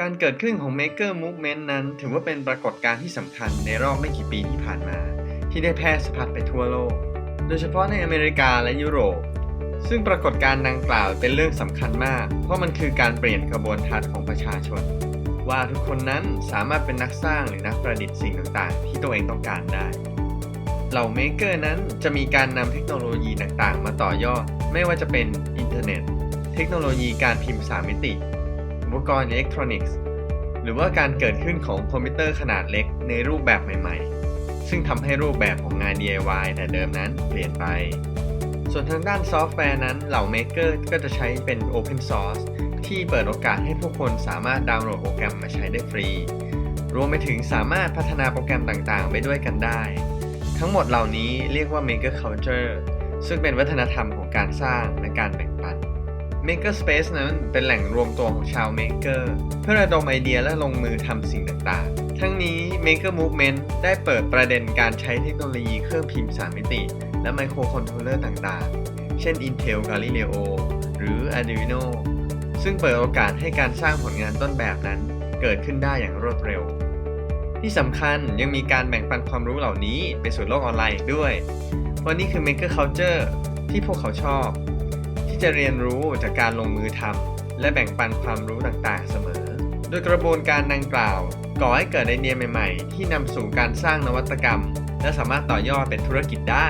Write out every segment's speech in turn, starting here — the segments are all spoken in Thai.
การเกิดขึ้นของ Maker Movement นั้น ถือว่าเป็นปรากฏการณ์ที่สำคัญในรอบไม่กี่ปีที่ผ่านมา ที่ได้แพร่สะพัดไปทั่วโลก โดยเฉพาะในอเมริกาและยุโรป ซึ่งปรากฏการณ์ดังกล่าวเป็นเรื่องสำคัญมาก เพราะมันคือการเปลี่ยนกระบวนทัศน์ของประชาชน ว่าทุกคนนั้นสามารถเป็นนักสร้างหรือนักประดิษฐ์สิ่งต่างๆ ที่ตัวเองต้องการได้เหล่าเมเกอร์นั้นจะมีการนำเทคโนโลยีต่างๆ มาต่อยอด ไม่ว่าจะเป็นอินเทอร์เน็ต เทคโนโลยีการพิมพ์สามมิติ อุปกรณ์อิเล็กทรอนิกส์ หรือว่าการเกิดขึ้นของคอมพิวเตอร์ขนาดเล็กในรูปแบบใหม่ๆ ซึ่งทำให้รูปแบบของงาน DIY แต่เดิมนั้นเปลี่ยนไป ส่วนทางด้านซอฟต์แวร์นั้นเหล่าเมเกอร์ก็จะใช้เป็น Open Source ที่เปิดโอกาสให้ผู้คนสามารถดาวน์โหลดโปรแกรมมาใช้ได้ฟรี รวมไปถึงสามารถพัฒนาโปรแกรมต่างๆ ไปด้วยกันได้ ทั้งหมดเหล่านี้เรียกว่า Maker Culture ซึ่งเป็นวัฒนธรรมของการสร้างและการแบ่งปัน Maker Space นั้นเป็นแหล่งรวมตัวของชาว Maker เพื่อระดมไอเดียและลงมือทำสิ่งต่างๆ ทั้งนี้ Maker Movement ได้เปิดประเด็นการใช้เทคโนโลยีเครื่องพิมพ์ 3 มิติ และไมโครคอนโทรลเลอร์ต่างๆ เช่น Intel Galileo หรือ Arduino ซึ่งเปิดโอกาสให้การสร้างผลงานต้นแบบนั้น เกิดขึ้นได้อย่างรวดเร็ว ที่สำคัญยังมีการแบ่งปันความรู้เหล่านี้ไปสู่โลกออนไลน์ด้วย เพราะนี่คือ Maker Culture ที่พวกเขาชอบ จะเรียนรู้จากการลงมือทำและแบ่งปันความรู้ต่างๆเสมอ โดยกระบวนการดังกล่าว ก่อให้เกิดไอเดียใหม่ๆ ที่นำสู่การสร้างนวัตกรรม และสามารถต่อยอดเป็นธุรกิจได้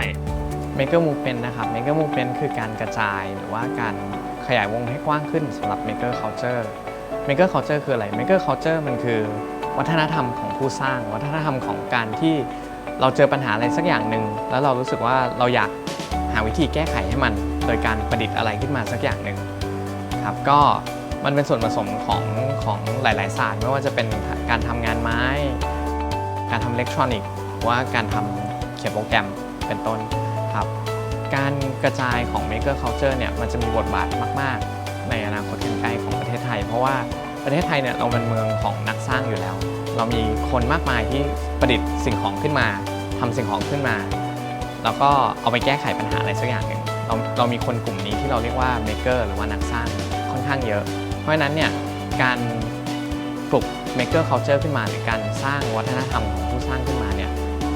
Maker Movement นะครับ Maker Movement คือการกระจายหรือว่าการขยายวงให้กว้างขึ้นสำหรับ Maker Culture Maker Culture คืออะไร Maker Culture มันคือ วัฒนธรรมของผู้สร้าง วัฒนธรรมของการที่เราเจอปัญหาอะไรสักอย่างหนึ่งแล้วเรารู้สึกว่าเราอยาก หาวิธีแก้ไขให้มัน โดยการประดิษฐ์อะไรขึ้นมาสักอย่างหนึ่งครับก็มันเป็นส่วนผสมของของหลาย ๆ ศาสตร์ ไม่ว่าจะเป็นการทำงานไม้ การทำอิเล็กทรอนิกส์ว่าการทำเขียนโปรแกรมเป็นต้นครับการกระจายของ Maker Culture เนี่ยมันจะมีบทบาทมาก ๆ ในอนาคตอันใกล้ของประเทศไทย เพราะว่าประเทศไทยเนี่ยเราเป็นเมืองของนักสร้างอยู่แล้ว เรามีคนมากมายที่ประดิษฐ์สิ่งของขึ้นมาทำสิ่งของขึ้นมา แล้วก็เอาไปแก้ไขปัญหาอะไรสักอย่างหนึ่งเราเรามีคนกลุ่มนี้ที่เราเรียกว่า Maker หรือว่านักสร้างค่อนข้างเยอะ เพราะฉะนั้นเนี่ยการปลุก Maker Culture ขึ้นมาหรือการสร้างวัฒนธรรมของผู้สร้างขึ้นมาเนี่ย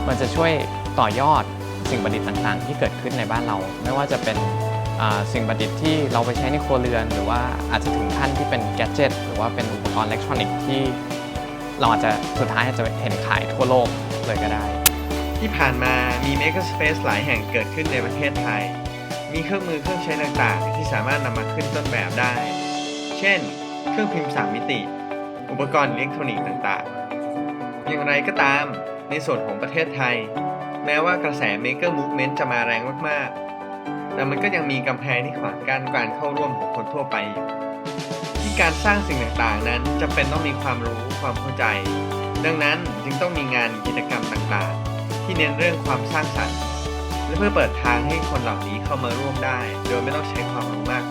มันจะช่วยต่อยอดสิ่งประดิษฐ์ต่างๆ ที่เกิดขึ้นในบ้านเรา ไม่ว่าจะเป็นสิ่งประดิษฐ์ที่เราไปใช้ในครัวเรือน หรือว่าอาจจะถึงขั้นที่เป็นแกดเจิตหรือว่าเป็นอุปกรณ์อิเล็กทรอนิกส์ที่เราอาจจะสุดท้ายอาจจะเห็นขายทั่วโลกเลยก็ได้ ที่ผ่านมามี Maker Space หลายแห่งเกิดขึ้นในประเทศไทย มีเครื่องมือเครื่องใช้ต่างๆ ที่สามารถนำมาขึ้นต้นแบบได้ เช่น เครื่องพิมพ์ 3 มิติ อุปกรณ์อิเล็กทรอนิกส์ต่างๆ อย่างไรก็ตาม ในส่วนของประเทศไทย แม้ว่ากระแส Maker Movement จะมาแรงมากๆ แต่มันก็ยังมีกำแพงที่ขวางกั้นการเข้าร่วมของคนทั่วไปอยู่ที่การสร้างสิ่งต่างๆ นั้นจำเป็นต้องมีความรู้ความเข้าใจ ดังนั้นจึงต้องมีงานกิจกรรมต่างๆ ที่เน้นเรื่องความสร้างสรรค์และเพื่อเปิดทางให้คนเหล่านี้เข้ามาร่วมได้ โดยไม่ต้องใช้ความรู้มาก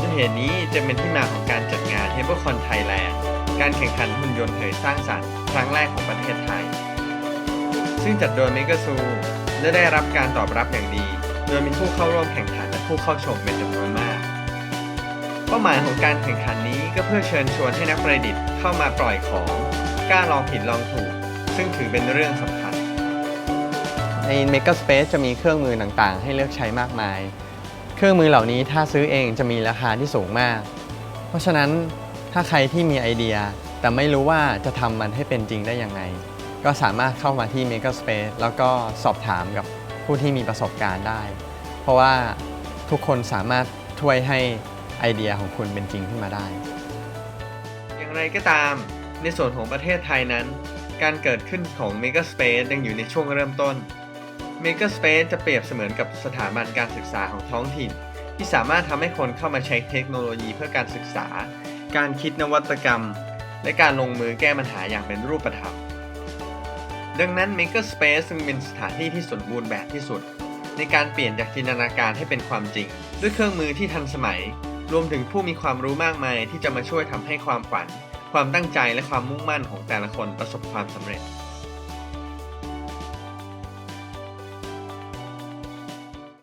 ด้วยเหตุนี้จะเป็นที่มาของการจัดงาน h a b e r c o n Thailand การแข่งขันหุ่นยนต์เผยสร้างสรรค์ครั้งแรกของประเทศไทย ซึ่งจัดโดย m e g a z o o และได้รับการตอบรับอย่างดี โดยมีผู้เข้าร่วมแข่งขันและผู้เข้าชมเป็นจำนวนมาก เป้าหมายของการแข่งขันนี้ก็เพื่อเชิญชวนให้นักประดิษฐ์เข้ามาปล่อยของกล้าลองผิดลองถูก ซึ่งถือเป็นเรื่องสำคัญ ใน Maker Space จะมีเครื่องมือต่างๆ ให้เลือกใช้มากมาย เครื่องมือเหล่านี้ถ้าซื้อเองจะมีราคาที่สูงมาก เพราะฉะนั้นถ้าใครที่มีไอเดีย แต่ไม่รู้ว่าจะทำมันให้เป็นจริงได้ยังไง ก็สามารถเข้ามาที่ Maker Space แล้วก็สอบถามกับผู้ที่มีประสบการณ์ได้ เพราะว่าทุกคนสามารถช่วยให้ไอเดียของคุณเป็นจริงขึ้นมาได้ อย่างไรก็ตาม ในส่วนของประเทศไทยนั้น การเกิดขึ้นของ Maker Space ยังอยู่ในช่วงเริ่มต้น Maker Space จะเปรียบเสมือนกับสถาบันการศึกษาของท้องถิ่น ที่สามารถทำให้คนเข้ามาใช้เทคโนโลยีเพื่อการศึกษา การคิดนวัตกรรม และการลงมือแก้ปัญหาอย่างเป็นรูปธรรม ดังนั้น Maker Space จึงเป็นสถานที่ที่สมบูรณ์แบบที่สุด ในการเปลี่ยนจากจินตนาการให้เป็นความจริง ด้วยเครื่องมือที่ทันสมัย รวมถึงผู้มีความรู้มากมายที่จะมาช่วยทำให้ความฝัน ความตั้งใจและความมุ่งมั่นของแต่ละคนประสบความสำเร็จ